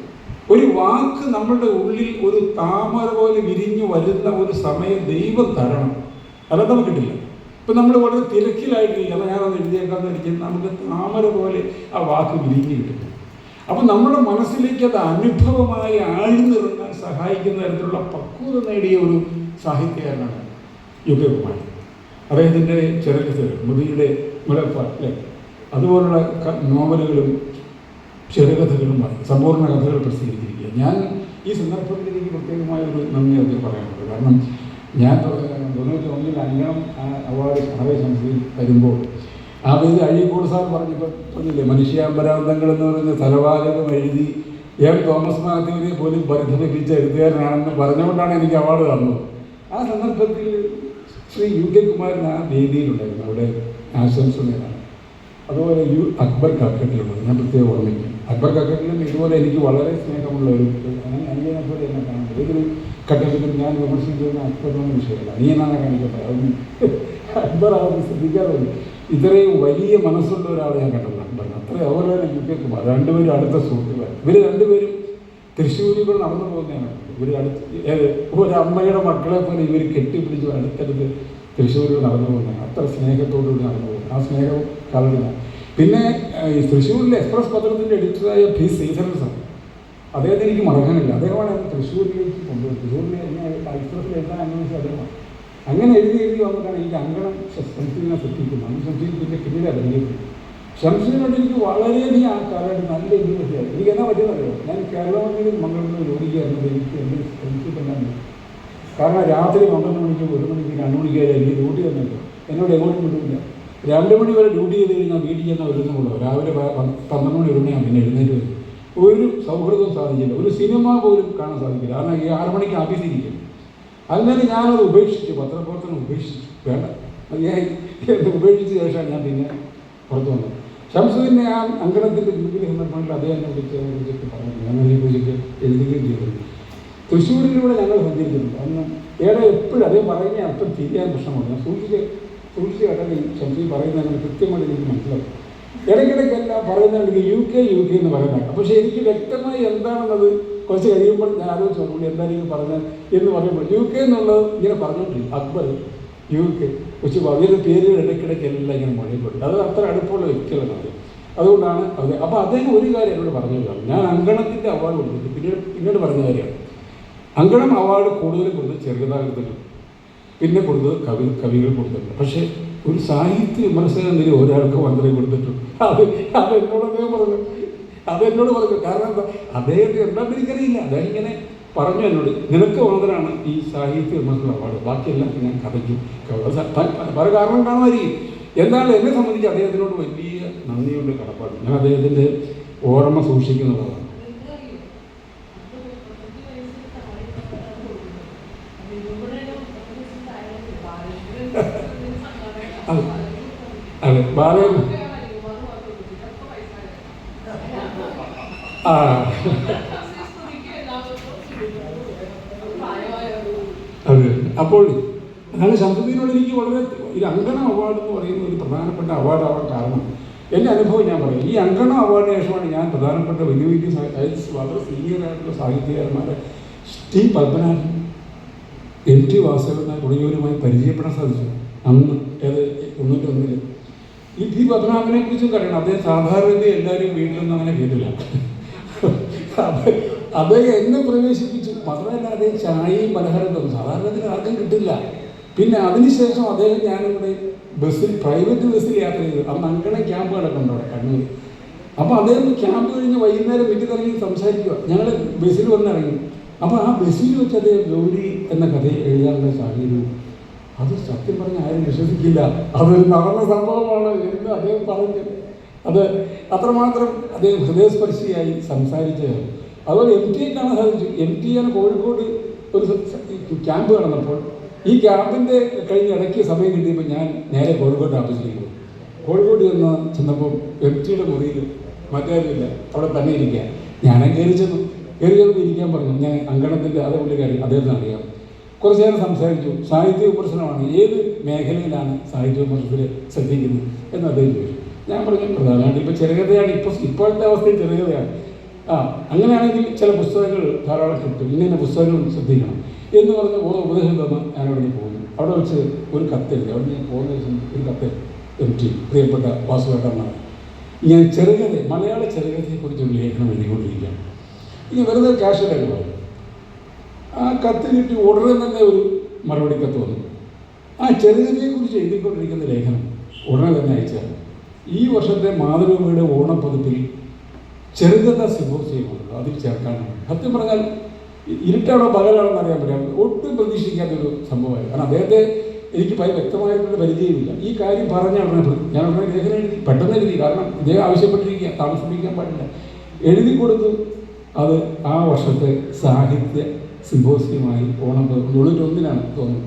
ഒരു വാക്ക് നമ്മുടെ ഉള്ളിൽ ഒരു താമര പോലെ വിരിഞ്ഞു വരുന്ന ഒരു സമയം ദൈവം തരണം. അല്ലാതെ നമുക്ക് കിട്ടില്ല. ഇപ്പം നമ്മൾ വളരെ തിരക്കിലായിട്ടില്ല ഞാനൊന്ന് എഴുതിയേക്കാന്ന് ഇരിക്കുന്നത് നമുക്ക് താമര പോലെ ആ വാക്ക് വിരിഞ്ഞു കിട്ടും. അപ്പം നമ്മുടെ മനസ്സിലേക്ക് അത് അനുഭവമായി ആഴ്ന്നിറങ്ങാൻ സഹായിക്കുന്ന തരത്തിലുള്ള പക്വത നേടിയ ഒരു സാഹിത്യകാരനാണ് യുഗകുമാരൻ അദ്ദേഹത്തിന്റെ ചെറുകഥകൾ മുതിയുടെ മുലപ്പാട്ട് അതുപോലുള്ള നോവലുകളും ചെറുകഥകളും സമ്പൂർണ കഥകൾ പ്രസിദ്ധീകരിച്ചിരിക്കുക ഞാൻ ഈ സന്ദർഭത്തിൽ എനിക്ക് പ്രത്യേകമായ ഒരു നന്ദി അതിൽ പറയാനുള്ളത്. കാരണം ഞാൻ തൊണ്ണൂറ്റി ഒന്നിൽ അംഗം അവാർഡ് വളരെ സംസ്ഥയിൽ ആ പേര് അഴീക്കോട് സാർ പറഞ്ഞപ്പോൾ പറഞ്ഞില്ലേ മനുഷ്യാമ്പരാന്തങ്ങൾ എന്ന് പറയുന്ന തലവാചകം എഴുതി എം തോമസ് മാത്യുവിനെ പോലും പരിധമിപ്പിച്ച എഴുത്തുകാരനാണെന്ന് പറഞ്ഞുകൊണ്ടാണ് എനിക്ക് അവാർഡ് തന്നത്. ആ സന്ദർഭത്തിൽ ശ്രീ യു കെ കുമാരൻ ആ വേദിയിലുണ്ടായിരുന്നു. അവിടെ ആശംസ നേരാണ്. അതുപോലെ യു അക്ബർ കക്കട്ടിലുള്ളത് ഞാൻ പ്രത്യേകം ഓർമ്മിക്കും. അക്ബർ കക്കട്ടിലും ഇതുപോലെ എനിക്ക് വളരെ സ്നേഹമുള്ള ഒരു അങ്ങനെ പോലെ എന്നെ കാണുന്നത്. ഏതൊരു കട്ടത്തിലും ഞാൻ വിമർശിക്കുന്ന അക്ബറിനൊന്നും വിഷയമല്ല അനിയനാണ് കാണിക്കട്ടെ അതൊന്നും അക്ബർ അതൊന്നും ശ്രദ്ധിക്കാറുണ്ട് ഇത്രയും വലിയ മനസ്സുള്ള ഒരാളെ ഞാൻ കണ്ടിട്ടുണ്ട് അത്ര അതുപോലെ തന്നെ യു കെ കുമാർ രണ്ടുപേരും അടുത്ത സുഹൃത്തുക്കൾ ഇവർ രണ്ടുപേരും തൃശ്ശൂരികൾ നടന്നു പോകുന്നതാണ് ഇവർ അടുത്ത് ഒരമ്മയുടെ മക്കളെ പോലെ ഇവർ കെട്ടിപ്പിടിച്ച് അടുത്തടുത്ത് തൃശ്ശൂരിൽ നടന്നു പോകുന്നതാണ് അത്ര സ്നേഹത്തോടുകൂടി നടന്നു പോകുന്നത്. ആ സ്നേഹം കളഞ്ഞ പിന്നെ ഈ തൃശ്ശൂരിലെ എക്സ്പ്രസ് പത്രത്തിന്റെ എഡിറ്ററായ പി ശ്രീധരൻ ആണ് അദ്ദേഹത്തെ എനിക്ക് മറക്കാനില്ല. അദ്ദേഹമാണ് തൃശ്ശൂരിലേക്ക് കൊണ്ടുപോയി തൃശ്ശൂരിലെ എന്നെ എക്സ്പ്രസ്സിൽ എഴുതാൻ അന്വേഷിച്ച അദ്ദേഹമാണ്. അങ്ങനെ എഴുതി എഴുതി വന്നിട്ടാണ് എനിക്ക് അങ്കണം ശംസീനെ ശംസീൻ പിന്നെ പിന്നീട് അറിഞ്ഞു ഷംസീനോട് എനിക്ക് വളരെയധികം ആ കാലമായിട്ട് നല്ല ഇൻട്രസ്റ്റ് എനിക്ക് എന്നാ പറ്റിയതറിയോ ഞാൻ കേരളത്തിൽ മംഗളൂരിൽ ജോലിക്കായിരുന്നു എനിക്ക് എന്റെ എല്ലാം കാരണം രാത്രി പന്ത്രണ്ട് മണിക്ക് ഒരു മണിക്ക് രണ്ട് മണിക്ക് വരെ എനിക്ക് ഡ്യൂട്ടി തന്നില്ല എന്നോട് എങ്ങോട്ടും വിട്ടില്ല രണ്ട് മണി വരെ ഡ്യൂട്ടി ചെയ്ത് കഴിഞ്ഞാൽ വീട്ടിൽ ചെന്നാൽ വരുന്നുള്ളൂ രാവിലെ പന്ത്രണ്ട് മണി ഒരു മണിയാണ് പിന്നെ എഴുന്നേറ്റ് വരും. ഒരു സൗഹൃദവും സാധിച്ചില്ല. ഒരു സിനിമ പോലും കാണാൻ സാധിക്കില്ല. കാരണം ഈ ആറ് മണിക്ക് ഓഫീസിരിക്കും അങ്ങനെ ഞാനത് ഉപേക്ഷിച്ചു. പത്രപ്രവർത്തനം ഉപേക്ഷിച്ചു. വേണ്ട. മതിയായി ഉപേക്ഷിച്ച ശേഷമാണ് ഞാൻ പിന്നെ പുറത്തു വന്നത്. ഷംസുദ്ദീനെ ആ അങ്കണത്തിന്റെ ഗ്രൂപ്പിൽ നിന്നിട്ടുണ്ട് അദ്ദേഹം അതിനെ കുറിച്ചൊക്കെ പറഞ്ഞു. ഞാൻ അതിനെക്കുറിച്ചൊക്കെ എഴുതുകയും ചെയ്തിട്ടുണ്ട് തൃശ്ശൂരിലൂടെ ഞങ്ങൾ സഞ്ചരിച്ചിട്ടുണ്ട് അന്ന് ഏടെ എപ്പോഴും അതേ പറയുന്ന അർത്ഥം തിരിയാൻ പ്രശ്നമാണ് ഞാൻ സൂക്ഷിച്ച് സൂക്ഷിച്ച് കേട്ടാൽ ഈ പറയുന്ന അങ്ങനെ കൃത്യമായിട്ട് എനിക്ക് മനസ്സിലാക്കും ഇടയ്ക്കിടയ്ക്കെല്ലാം പറയുന്നുണ്ടെങ്കിൽ യു കെ യു കെ എന്ന് പറയുന്നത് പക്ഷേ എനിക്ക് വ്യക്തമായി എന്താണെന്നത് കുറച്ച് കഴിയുമ്പോൾ ഞാൻ ആലോചിച്ചു നോക്കുമ്പോൾ എന്തായിരിക്കും പറഞ്ഞത് എന്ന് പറയുമ്പോൾ യു കെ എന്നുള്ളത് ഇങ്ങനെ പറഞ്ഞുകൊണ്ടിരിക്കും അക്ബർ യു കെ. കൊച്ചു അവരുടെ പേരുകൾ ഇടയ്ക്കിടയ്ക്ക് എല്ലാം ഇങ്ങനെ മുഴയപ്പെട്ടു അത് അത്ര അടുപ്പമുള്ള വ്യക്തികളാണ് അത് അതുകൊണ്ടാണ് അത് അപ്പോൾ അദ്ദേഹം ഒരു കാര്യം എന്നോട് പറഞ്ഞതാണ് ഞാൻ അങ്കണത്തിന്റെ അവാർഡ് കൊടുത്തിട്ട് പിന്നീട് പിന്നീട് പറഞ്ഞ കാര്യമാണ് അങ്കണം അവാർഡ് കൂടുതൽ കൊടുത്തത് ചെറുകഥാകൃതങ്ങൾ പിന്നെ കൊടുത്തത് കവി കവികൾ കൊടുത്തിട്ടുണ്ട്. പക്ഷേ ഒരു സാഹിത്യ വിമർശനം ഒരാൾക്ക് മന്ത്രി കൊടുത്തിട്ടുണ്ട്. അത് അത് എന്നോട് അദ്ദേഹം പറഞ്ഞു അത് എന്നോട് പറഞ്ഞു. കാരണം എന്താ? അദ്ദേഹത്തെ എന്താണെന്ന് എനിക്കറിയില്ല അദ്ദേഹം ഇങ്ങനെ പറഞ്ഞു എന്നോട്. നിനക്ക് മാത്രമാണ് ഈ സാഹിത്യ വിമർശന അവാർഡ് ബാക്കിയെല്ലാം ഞാൻ കഥയ്ക്കും പല കാരണം കാണുമായിരിക്കും. എന്നാൽ എന്നെ സംബന്ധിച്ച് അദ്ദേഹത്തിനോട് വലിയ നന്ദിയുണ്ട് കടപ്പാട്. ഞാൻ അദ്ദേഹത്തിന്റെ ഓർമ്മ സൂക്ഷിക്കുന്നതാണ്. അതെ. അതെ. ബാലൻ ആ. അതെ. അപ്പോൾ അങ്ങനെ ശബ്ദത്തിനോട് എനിക്ക് വളരെ ഈ അങ്കണ അവാർഡ് എന്ന് പറയുന്ന ഒരു പ്രധാനപ്പെട്ട അവാർഡാവാൻ കാരണം എന്റെ അനുഭവം ഞാൻ പറയും. ഈ അങ്കണ അവാർഡിന് ശേഷമാണ് ഞാൻ പ്രധാനപ്പെട്ട വലിയ വലിയ വളരെ സീനിയർ ആയിട്ടുള്ള സാഹിത്യകാരന്മാരെ T. Padmanabhan M T. Vasudevan തുടങ്ങിയവരുമായി പരിചയപ്പെടാൻ സാധിച്ചു. അന്ന് ഏത് തൊണ്ണൂറ്റി ഒന്നിൽ ഈ ടി. പത്മനാഭനെ കുറിച്ചും അറിയണം അദ്ദേഹം സാധാരണ എല്ലാവരും വീട്ടിലൊന്നും അങ്ങനെ കേട്ടില്ല. അദ്ദേഹം എന്നെ പ്രവേശിപ്പിച്ചു. മാത്രമല്ല അദ്ദേഹം ചായയും പലഹാരം തന്നു സാധാരണത്തിന് ആർക്കും കിട്ടില്ല. പിന്നെ അതിനുശേഷം അദ്ദേഹം ഞാനിവിടെ ബസ്സിൽ പ്രൈവറ്റ് ബസ്സിൽ യാത്ര ചെയ്തു. അന്ന് അങ്കണ ക്യാമ്പുകളൊക്കെ ഉണ്ട് അവിടെ കണ്ണൂർ അപ്പോൾ അദ്ദേഹം ക്യാമ്പ് കഴിഞ്ഞ് വൈകുന്നേരം വീട്ടിൽ ഇറങ്ങി സംസാരിക്കുക. ഞങ്ങൾ ബസ്സിൽ വന്നിറങ്ങി. അപ്പോൾ ആ ബസ്സിൽ വെച്ച് അദ്ദേഹം ഗൗരി എന്ന കഥ എഴുതാനുള്ള സാഹചര്യം. അത് സത്യം പറഞ്ഞാൽ ആരും വിശ്വസിക്കില്ല. അതൊരു നടന്ന സംഭവമാണ് എന്ന് അദ്ദേഹം പറഞ്ഞത് അത് അത്രമാത്രം അദ്ദേഹം ഹൃദയസ്പർശിയായി സംസാരിച്ചത് അതുപോലെ എം ടി കാണാൻ സാധിച്ചു എം ടി ആണ് കോഴിക്കോട് ഒരു ക്യാമ്പ് നടന്നപ്പോൾ ഈ ക്യാമ്പിന്റെ കഴിഞ്ഞ ഇടയ്ക്ക് സമയം കിട്ടിയപ്പോൾ ഞാൻ നേരെ കോഴിക്കോട് ഓഫീസിലേക്ക് പോയി. കോഴിക്കോട് ചെന്ന് ചെന്നപ്പോൾ എം ടിയുടെ മുറിയിൽ മറ്റാരുമില്ല അവിടെ തന്നെ ഇരിക്കുക. ഞാനും കയറി ചെന്നു. കയറി ചെന്ന് ഇരിക്കാൻ പറഞ്ഞു. ഞാൻ അങ്കണത്തിന്റെ അതേ പുള്ളിക്കാരി അദ്ദേഹത്തിന് അറിയാം. കുറച്ച് നേരം സംസാരിച്ചു. സാഹിത്യ വിമർശനമാണ് ഏത് മേഖലയിലാണ് സാഹിത്യ വിമർശനത്തിൽ ശ്രദ്ധിക്കുന്നത് എന്ന് അദ്ദേഹം ചോദിച്ചു. ഞാൻ പറഞ്ഞു പ്രധാനമായിട്ട് ഇപ്പോൾ ചെറുകഥയാണ് ഇപ്പോൾ ഇപ്പോഴത്തെ അവസ്ഥയിൽ ചെറുകഥയാണ് ആ അങ്ങനെയാണെങ്കിൽ ചില പുസ്തകങ്ങൾ ധാരാളം കിട്ടും. ഇങ്ങനെ പുസ്തകങ്ങൾ ശ്രദ്ധിക്കണം. എന്ന് പറഞ്ഞ് ഓരോ ഉപദേശം തന്ന് ഞാൻ അവിടെ പോകുന്നു. അവിടെ വെച്ച് ഒരു കത്തെഴുതി. അവിടെ ഞാൻ പോകുന്ന ദിവസം ഒരു കത്ത് എഴുതി പ്രിയപ്പെട്ട വാസുവേട്ടനാണ് ഞാൻ ചെറുകഥ മലയാള ചെറുകഥയെക്കുറിച്ചൊരു ലേഖനം എഴുതിക്കൊണ്ടിരിക്കുകയാണ്. ഇനി വെറുതെ കാഷ്വലായിട്ട് പറയും. ആ കത്ത് കിട്ടി ഉടനെ തന്നെ ഒരു മറുപടി കത്ത് വന്നു. ആ ചെറുകഥയെക്കുറിച്ച് എഴുതിക്കൊണ്ടിരിക്കുന്ന ലേഖനം ഉടനെ തന്നെ അയച്ചാണ് ഈ വർഷത്തെ മാതൃഭൂമിയുടെ ഓണപ്പതിപ്പിൽ ചെറുകഥ സിമ്പോസിയമുണ്ട് അതിൽ ചേർക്കാനുണ്ട് സത്യം പറഞ്ഞാൽ ഇരുട്ടാണോ പകലാണെന്ന് അറിയാൻ പറ്റില്ല. ഒട്ടും പ്രതീക്ഷിക്കാത്തൊരു സംഭവമായിരുന്നു. കാരണം അദ്ദേഹത്തെ എനിക്ക് വ്യക്തമായിട്ടുള്ള പരിചയമില്ല. ഈ കാര്യം പറഞ്ഞ ഉടനെ ഞാൻ ഉടനെ ലേഖനം എഴുതി പെട്ടെന്ന് എഴുതി. കാരണം ഇദ്ദേഹം ആവശ്യപ്പെട്ടിരിക്കുക. താമസിപ്പിക്കാൻ പാടില്ല. എഴുതി കൊടുത്തു. അത് ആ വർഷത്തെ സാഹിത്യ സിമ്പോസിയമായി ഓണം തൊണ്ണൂറ്റി ഒന്നിനാണ് തോന്നുന്നു.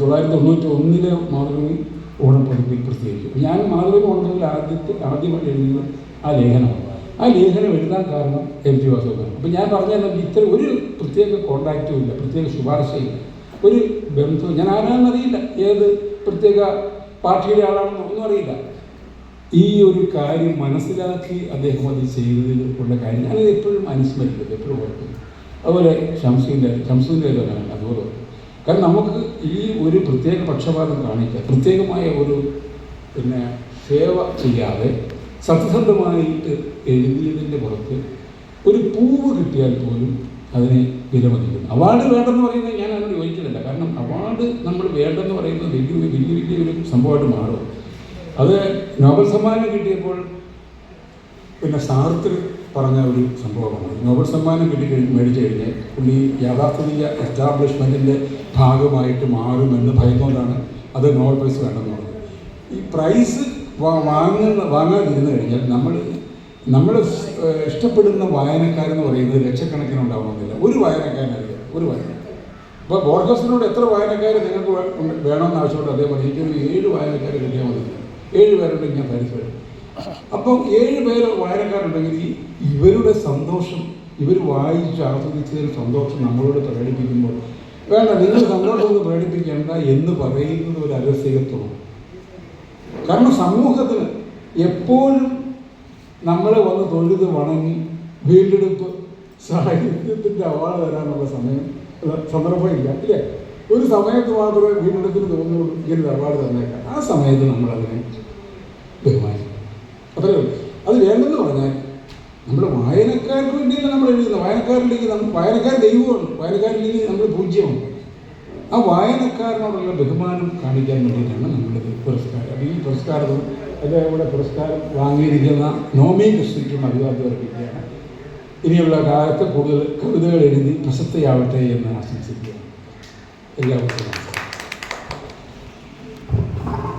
തൊള്ളായിരത്തി തൊണ്ണൂറ്റി ഒന്നിലെ മാതൃഭൂമി ഓണപ്പതിപ്പിൽ പ്രസിദ്ധീകരിച്ചു ഞാൻ മാതൃഭൂമി ഓണത്തിൽ ആദ്യത്തെ ആദ്യമായി എഴുതുന്ന ആ ലേഖനം ആ ലേഖനം എഴുതാൻ കാരണം എം ജി വാസുദേവൻ. അപ്പം ഞാൻ പറഞ്ഞാൽ ഇത്തരം ഒരു പ്രത്യേക കോണ്ടാക്റ്റും ഇല്ല പ്രത്യേക ശുപാർശയില്ല ഒരു ബന്ധവും ഞാൻ ആരാണെന്നറിയില്ല ഏത് പ്രത്യേക പാർട്ടിയുടെ ആളാണെന്നോ ഒന്നും അറിയില്ല. ഈ ഒരു കാര്യം മനസ്സിലാക്കി അദ്ദേഹം അത് ചെയ്തതിൽ ഉള്ള കാര്യം ഞാനത് എപ്പോഴും അനുസ്മരിക്കുന്നത് എപ്പോഴും ഓർക്കുന്നു. അതുപോലെ ഷംസുവിന്റെ ഷംസുവിന്റെ അതുപോലെ. കാരണം നമുക്ക് ഈ ഒരു പ്രത്യേക പക്ഷപാതം കാണിക്കുക പ്രത്യേകമായ ഒരു പിന്നെ സേവ ചെയ്യാതെ സത്യസന്ധമായിട്ട് എഴുതിയതിന്റെ പുറത്ത് ഒരു പൂവ് കിട്ടിയാൽ പോലും അതിനെ വിലമതിക്കുന്നു. അവാർഡ് വേണ്ടെന്ന് പറയുന്നത് ഞാൻ അതിനോട് യോജിക്കുന്നില്ല. കാരണം അവാർഡ് നമ്മൾ വേണ്ടെന്ന് പറയുന്നത് വലിയ വലിയ വലിയ ഒരു സംഭവമായിട്ട് മാറും. അത് നോബൽ സമ്മാനം കിട്ടിയപ്പോൾ പിന്നെ സാർത്ത് പറഞ്ഞ ഒരു സംഭവമാണ്. നോബൽ സമ്മാനം കിട്ടി കഴിഞ്ഞ് മേടിച്ചു കഴിഞ്ഞ് പുള്ളി യാഥാസ്ഥിതിക എസ്റ്റാബ്ലിഷ്മെന്റിന്റെ ഭാഗമായിട്ട് മാറുമെന്ന് ഭയന്നുകൊണ്ടാണ് അത് നോബൽ പ്രൈസ് വേണ്ടെന്ന് പറഞ്ഞത്. ഈ പ്രൈസ് വാങ്ങുന്ന വാങ്ങാതിരുന്ന് കഴിഞ്ഞാൽ നമ്മൾ നമ്മൾ ഇഷ്ടപ്പെടുന്ന വായനക്കാരെന്ന് പറയുന്നത് ലക്ഷക്കണക്കിന് ഉണ്ടാവണമെന്നില്ല. ഒരു വായനക്കാരനല്ല ഒരു വായന. ഇപ്പോൾ ബോർഗസിനോട് എത്ര വായനക്കാർ നിങ്ങൾക്ക് വേണമെന്ന് ആവശ്യപ്പെട്ട് അദ്ദേഹം പറഞ്ഞു എനിക്കൊരു ഏഴ് വായനക്കാർ കിട്ടിയാൽ മതി. ഏഴ് പേരുണ്ടെങ്കിൽ ഞാൻ പരിസരം അപ്പം ഏഴ് പേര് വായനക്കാരുണ്ടെങ്കിൽ ഇവരുടെ സന്തോഷം ഇവർ വായിച്ച് ആസ്വദിച്ചതിൽ സന്തോഷം നമ്മളോട് പ്രകടിപ്പിക്കുമ്പോൾ വേണ്ട നിങ്ങൾ സന്തോഷമൊന്നും പ്രകടിപ്പിക്കേണ്ട എന്ന് പറയുന്നത് ഒരു അരസികത്വമാണ് കാരണം സമൂഹത്തിന് എപ്പോഴും നമ്മളെ വന്ന് തൊഴുത് വണങ്ങി വീണ്ടെടുപ്പ് സാഹിത്യത്തിന്റെ അവാർഡ് തരാനുള്ള സമയം അല്ല, സന്ദർഭമില്ല ഇല്ലേ? ഒരു സമയത്ത് മാത്രമേ വീണ്ടെടുപ്പിന് തോന്നുള്ളൂ ഇങ്ങനെ ഒരു അവാർഡ് തന്നേക്കാം. ആ സമയത്ത് നമ്മളതിനെ ബഹുമാനിക്കും. അത്രയേ അത് വേണ്ടെന്ന് പറഞ്ഞാൽ നമ്മൾ വായനക്കാർക്ക് വേണ്ടിയല്ല നമ്മൾ എഴുതുന്നത് വായനക്കാരിലേക്ക് നമ്മൾ വായനക്കാർ ദൈവമാണ്. വായനക്കാരിലേക്ക് നമ്മൾ പൂജ്യമാണ്. ആ വായനക്കാരനോടുള്ള ബഹുമാനം കാണിക്കാൻ വേണ്ടിയിട്ടാണ് നമ്മളിത് പുരസ്കാരം. അത് ഈ പുരസ്കാരവും ഇവിടെ പുരസ്കാരം വാങ്ങിയിരിക്കുന്ന നോമി കൃഷ്ണയ്ക്കും അഭിവാദ്യം അർപ്പിക്കുകയാണ്. ഇനിയുള്ള കാലത്ത് കൂടുതൽ കവിതകൾ എഴുതി പ്രശസ്തയാവട്ടെ എന്ന് ആശംസിക്കുകയാണ്. എല്ലാവർക്കും.